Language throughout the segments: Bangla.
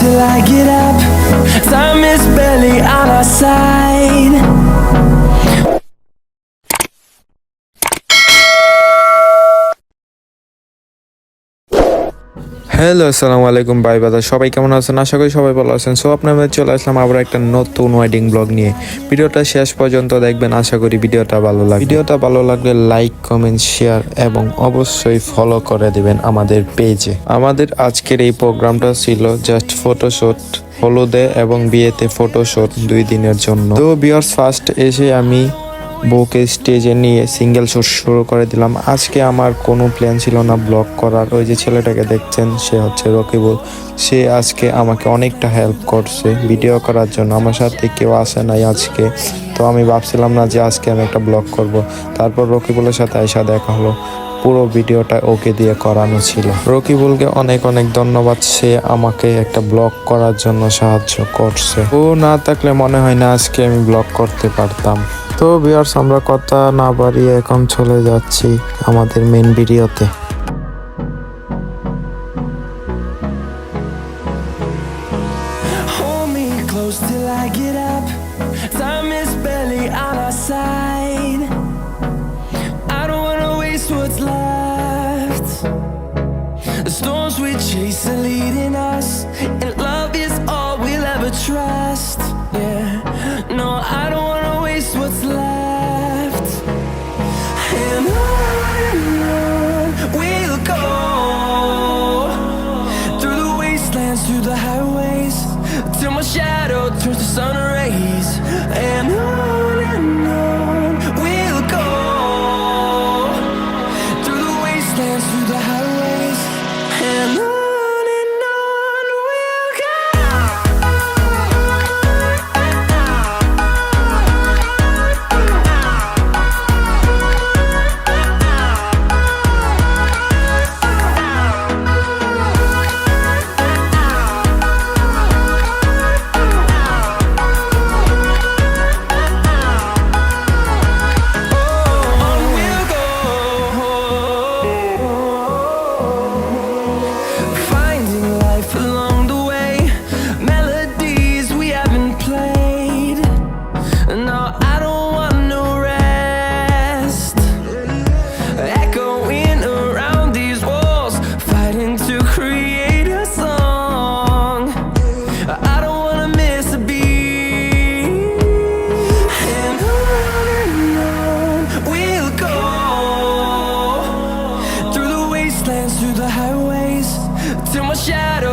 till I get up. Time is barely hello আসসালামু আলাইকুম ভাই বাদা সবাই কেমন আছেন? আশা করি সবাই ভালো আছেন। সো আপনাদের চলে আসলাম আবার একটা নতুন ওয়েডিং ব্লগ নিয়ে। ভিডিওটা শেষ পর্যন্ত দেখবেন। আশা করি ভিডিওটা ভালো লাগবে। ভিডিওটা ভালো লাগলে লাইক কমেন্ট শেয়ার এবং অবশ্যই ফলো করে দেবেন আমাদের পেজে আমাদের আজকের এই প্রোগ্রামটা ছিল জাস্ট ফটোশুট হলুদে এবং বিয়েতে ফটোশুট দুই দিনের জন্য। তো বিয়ার্স ফার্স্ট এসে আমি বউকে স্টেজে নিয়ে সিঙ্গেল শুট শুরু করে দিলাম। আজকে আমার কোনো প্ল্যান ছিল না ব্লগ করার। ওই যে ছেলেটাকে দেখছেন, সে হচ্ছে রকিবুল। সে আজকে আমাকে অনেকটা হেল্প করছে ভিডিও করার জন্য। আমার সাথে কেউ আসে নাই আজকে। তো আমি ভাবছিলাম না যে আজকে আমি একটা ব্লগ করব। তারপর রকিবুলের সাথে আইসা দেখা হলো। পুরো ভিডিওটা ওকে দিয়ে করানো ছিল। রকিবুলকে অনেক অনেক ধন্যবাদ। সে আমাকে একটা ব্লগ করার জন্য সাহায্য করছে। ও না থাকলে মনে হয় না আজকে আমি ব্লগ করতে পারতাম। তো বিয়ার্স আমরা কথা না বাড়িয়ে এখন চলে যাচ্ছি আমাদের মেন ভিডিওতে The storms we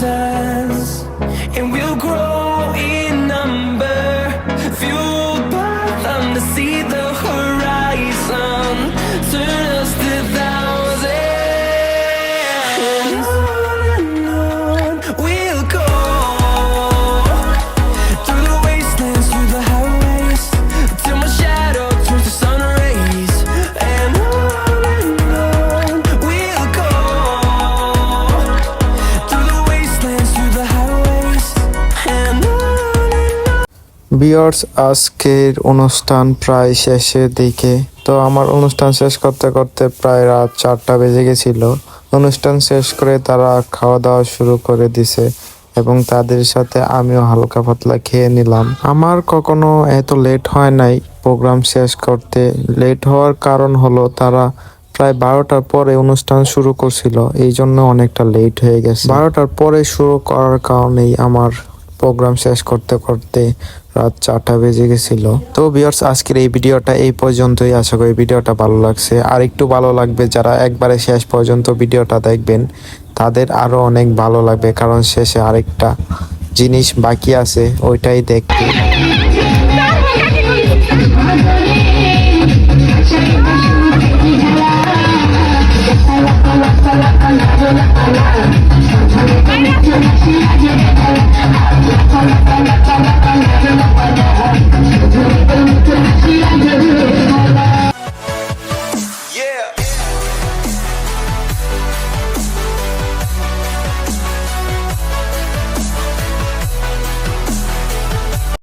desert বিয়ার্স, আজকের অনুষ্ঠান প্রায় শেষের দিকে। তো আমার অনুষ্ঠান শেষ করতে করতে প্রায় রাত চারটা বেজে গেছিল। অনুষ্ঠান শেষ করে তারা খাওয়া দাওয়া শুরু করে দিছে এবং তাদের সাথে আমিও হালকা পাতলা খেয়ে নিলাম। আমার কখনো এত লেট হয় নাই প্রোগ্রাম শেষ করতে। লেট হওয়ার কারণ হলো তারা প্রায় বারোটার পরে অনুষ্ঠান শুরু করছিল, এই জন্য অনেকটা লেট হয়ে গেছে। বারোটার পরে শুরু করার কারণেই আমার প্রোগ্রাম শেষ করতে করতে রাত চারটা বেজে গেছিল। তো বিয়ার্স আজকের এই ভিডিওটা এই পর্যন্তই। আশা করি ভিডিওটা ভালো লাগছে। আর একটু ভালো লাগবে যারা একবারে শেষ পর্যন্ত ভিডিওটা দেখবেন, তাদের আরও অনেক ভালো লাগবে। কারণ শেষে আরেকটা জিনিস বাকি আছে, ওইটাই দেখতে।